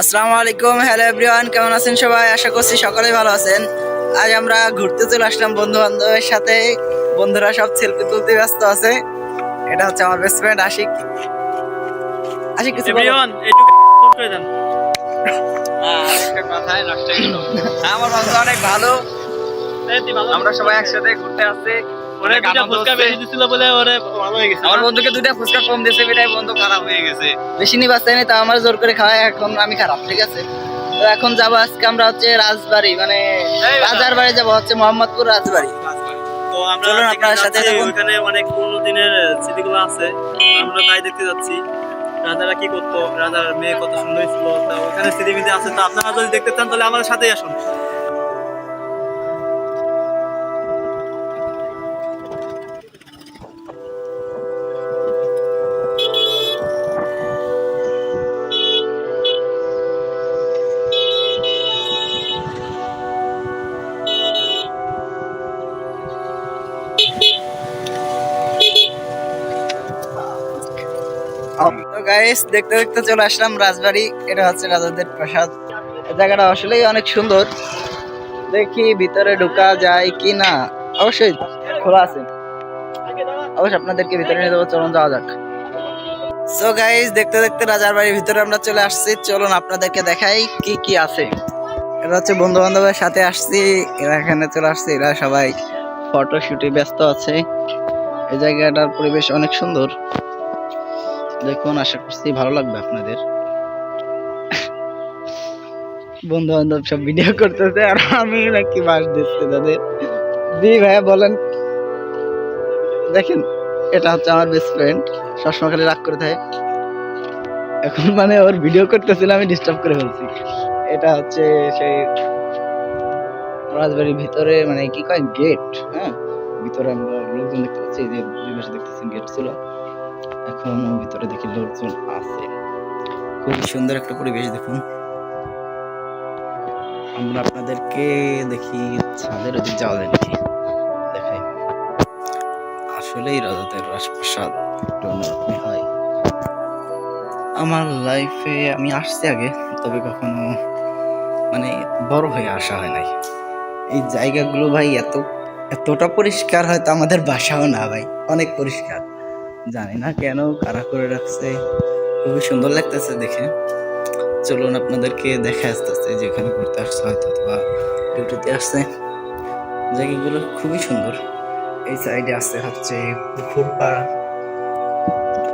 আসসালামু আলাইকুম hello everyone কেমন আছেন সবাই? আশা করছি সকলেই ভালো আছেন। আজ আমরা ঘুরতে চলে আসলাম বন্ধু বান্ধবের সাথে। বন্ধুরা সব সেলফি তুলতে ব্যস্ত আছে। এটা হচ্ছে আমার বেস্ট ফ্রেন্ড আশিক। আশিক কিছু। এভরিওয়ান এইটুকু করে দেন। আমার বন্ধু অনেক ভালো। আমরা সবাই একসাথে ঘুরতে আসছি। ওরে দুটা ফুচকা বেশি দিছিল বলে ওরে আমার বন্ধুকে দুটা ফুচকা কম দিয়েছে বিটাই বন্ধু খারাপ হয়ে গেছে। বেশি নি বাঁচতে তা আমার জোর করে খাওয়ায় এখন আমি খারাপ ঠিক আছে? তো এখন যাব আজকে আমরা হচ্ছে রাজবাড়ি মানে রাজার বাড়ি যাব হচ্ছে মোহাম্মদপুর রাজবাড়ি। তো আমরা আপনার সাথে যাচ্ছি, ওখানে অনেক পুরনো দিনের স্মৃতিগুলো আছে। আমরা তাই দেখতে যাচ্ছি। রাজারা কি করতো? রাজার মেয়ে কত সুন্দর ছিল। তা ওখানে স্মৃতিবিধি আছে। তো আপনারা যদি দেখতে চান তাহলে আমাদের সাথেই আসুন। তো গাইস দেখতে দেখতে চলে আসলাম রাজবাড়ি। এটা হচ্ছে রাজাদের প্রাসাদ। জায়গাটা আসলেই অনেক সুন্দর। দেখি ভিতরে ঢোকা যায় কি না অবশ্যই, খোলা আছে। অবশ্যই আপনাদেরকে ভিতরে নিয়ে যাব। চলুন, যাওয়া যাক। সো গাইস দেখতে দেখতে রাজার বাড়ির ভিতরে আমরা চলে আসছি। চলুন, আপনাদেরকে দেখাই কি কি আছে। এটা হচ্ছে বন্ধু বান্ধবের সাথে আসছি। এরা এখানে চলে আসছে। এরা সবাই ফটো শুটে ব্যস্ত আছে। এই জায়গাটার পরিবেশ অনেক সুন্দর। দেখুন আশা করছি ভালো লাগবে আপনাদের। বন্ধু বান্ধব সব ভিডিও করতেছে, আর আমি নাকি বাস দিচ্ছি তাদের। জি ভাইয়া, বলেন। দেখেন, এটা হচ্ছে আমার বেস্ট ফ্রেন্ড সবসময় খালি রাগ করে থাকে। এখন মানে ওর ভিডিও করতেছিল, আমি ডিস্টার্ব করে ফেলছি। এটা হচ্ছে সেই রাজবাড়ির ভিতরে মানে কি কয় গেট হ্যাঁ? ভিতরে আমরা লোকজন দেখতে পাচ্ছি যে দুই পাশে দেখতেছেন গেট ছিল। এখন ভিতরে দেখি লোকজন আছে। খুবই সুন্দর একটা পরিবেশ দেখুন। আমরা আপনাদেরকে দেখি ছাদের ওদিক যাওয়া যায় নাকি দেখাই। আসলেই রাজাদের রাজপ্রাসাদ। একটু অন্যরকমই হয়। আমার লাইফে আমি আসছি আগে তবে কখনো মানে বড় হয়ে আসা হয় নাই। এই জায়গাগুলো ভাই এত এতটা পরিষ্কার হয়তো আমাদের বাসাও না ভাই। অনেক পরিষ্কার। জানি না কেন, কারা করে রাখছে। খুবই সুন্দর লাগতেছে দেখে। চলুন আপনাদেরকে দেখা আসতেছে যেখানে ঘুরতে আসছে, হয়তো অথবা ডিউটিতে আসছে। জায়গাগুলো খুবই সুন্দর। এই সাইডে আছে হচ্ছে পুকুর পাড়।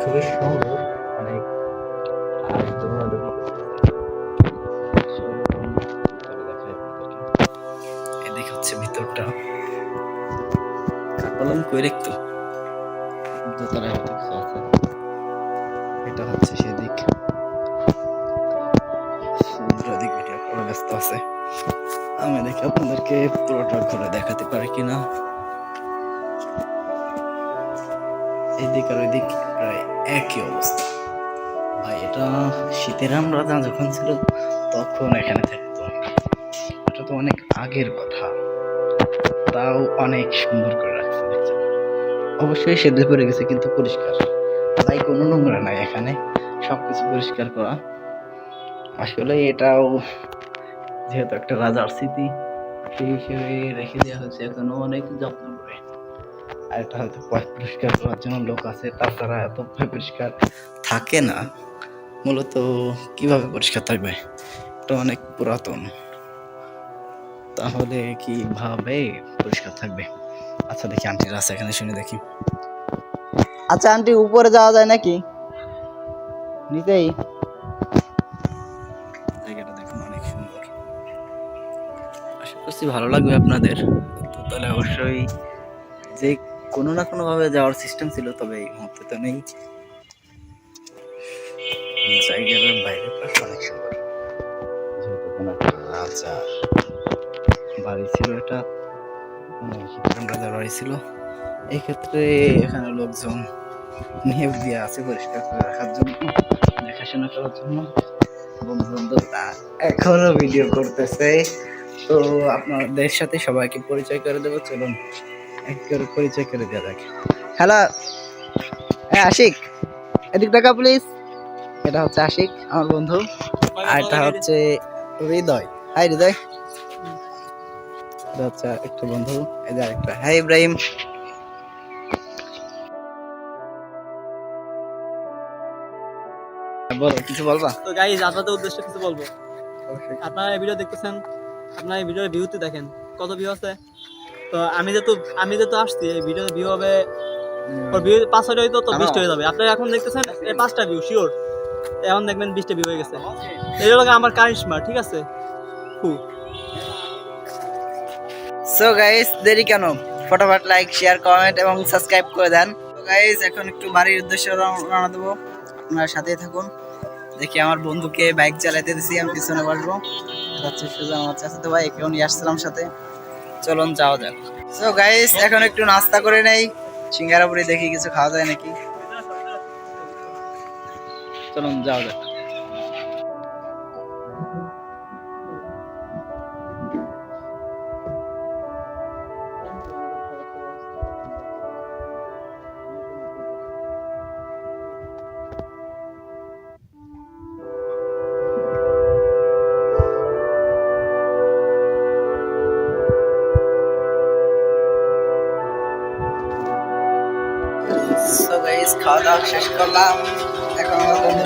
খুবই সুন্দর অনেক। এদিকে হচ্ছে ভিতরটা। কাটালাম কই রাখতো দোতলায় হয়তো কিছু আছে এটা হচ্ছে সেদিক। দিক ভিডিও করে ব্যস্ত আছে। আমি দেখি আপনাদেরকে পুরোটা ঘুরে দেখাতে পারি কিনা। এদিক আর ওইদিক প্রায় একই অবস্থা। ভাই, এটা শীতেরাম রাজা যখন ছিল, তখন এখানে থাকতো। এটা তো অনেক আগের কথা। তাও অনেক সুন্দর করে অবশ্যই সেদ্ধ পড়ে গেছে, কিন্তু পরিষ্কার। তাই কোনো নোংরা নাই এখানে। সবকিছু পরিষ্কার করা। আসলে এটাও যেহেতু একটা রাজার স্মৃতি সেই হিসেবে রেখে দেওয়া হয়েছে এখনও অনেক যত্ন করে। আর এটা হয়তো পরিষ্কার করার জন্য লোক আছে, তাছাড়া এত পরিষ্কার থাকে না। মূলত কীভাবে পরিষ্কার থাকবে? এটা অনেক পুরাতন। তাহলে কীভাবে পরিষ্কার থাকবে? আচ্ছা দেখি আন্টির আছে এখানে শুনে দেখি। আচ্ছা আন্টি উপরে যাওয়া যায় নাকি? নিতেই জায়গাটা দেখুন অনেক সুন্দর। আশা করছি ভালো লাগবে আপনাদের। তো তাহলে অবশ্যই যে কোনো না কোনো ভাবে যাওয়ার সিস্টেম ছিল তবে এই মুহূর্তে তো নেই। জায়গাটার বাইরের পাশ অনেক সুন্দর। রাজা বাড়ি ছিল এটা। ছিল এই ক্ষেত্রে এখানে লোকজন নিয়োগ দিয়ে আছে পরিষ্কার করে রাখার জন্য, দেখাশোনা করার জন্য। ভিডিও করতেছে। তো আপনাদের সাথে সবাইকে পরিচয় করে দেবো, চলুন এক করে পরিচয় করে দেওয়া যাক। হ্যালো হ্যাঁ আশিক, এদিক টাকা প্লিজ এটা হচ্ছে আশিক, আমার বন্ধু। আর এটা হচ্ছে হৃদয়। হাই হৃদয়। একটা বন্ধু এই যে আরেকটা। ইব্রাহিম। বলো কিছু বলবা? তো গাইজ আপনাদের উদ্দেশ্যে কিছু বলব। আপনারা এই ভিডিও দেখতেছেন আপনারা এই ভিডিওর ভিউতে দেখেন কত ভিউ আছে। তো আমি যেহেতু আমি যেহেতু আসছি এই ভিডিওর ভিউ হবে ওর ভিউ পাঁচ ছয়টা হয়তো তো বিশটা হয়ে যাবে। আপনারা এখন দেখতেছেন এই পাঁচটা ভিউ শিওর এখন দেখবেন বিশটা ভিউ হয়ে গেছে। এই হলো আমার কারিশমা ঠিক আছে? হু সো গাইস দেরি কেন? ফটোফট লাইক শেয়ার কমেন্ট এবং সাবস্ক্রাইব করে দেন। গাইস এখন একটু বাড়ির উদ্দেশ্যে রওনা দেবো। আপনারা সাথেই থাকুন। দেখি আমার বন্ধুকে বাইক চালাতে দিছি, আমি পিছনে বসবো। যাচ্ছে সোজা আমার চাষে তো ভাই নিয়ে আসছিলাম সাথে। চলুন, যাওয়া যাক। সো গাইস এখন একটু নাস্তা করে নেই। সিঙ্গারাপুরি দেখি কিছু খাওয়া যায় নাকি? চলুন, যাওয়া যাক। গাইস খাওয়া দাওয়া শেষ করলাম। এখন আমার বন্ধু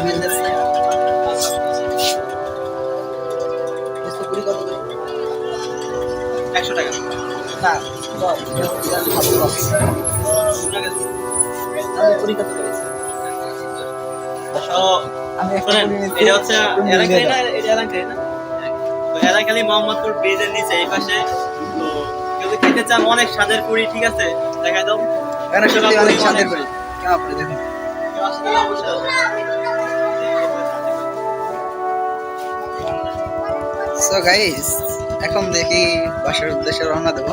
একশো টাকা। না আমি কত নিচ্ছি, এটা হচ্ছে এলাকায় না এটা এলাকায় না? এলাকালি মোহাম্মদপুর ব্রিজের নিচে এই পাশে। তো যদি খেতে চান অনেক স্বাদের পুরি ঠিক আছে? দেখা দাও। অনেক স্বাদের পুরি। কেমন পুরি দেখুন। সো গাইস এখন দেখি বাসার উদ্দেশ্যে রওনা দেবো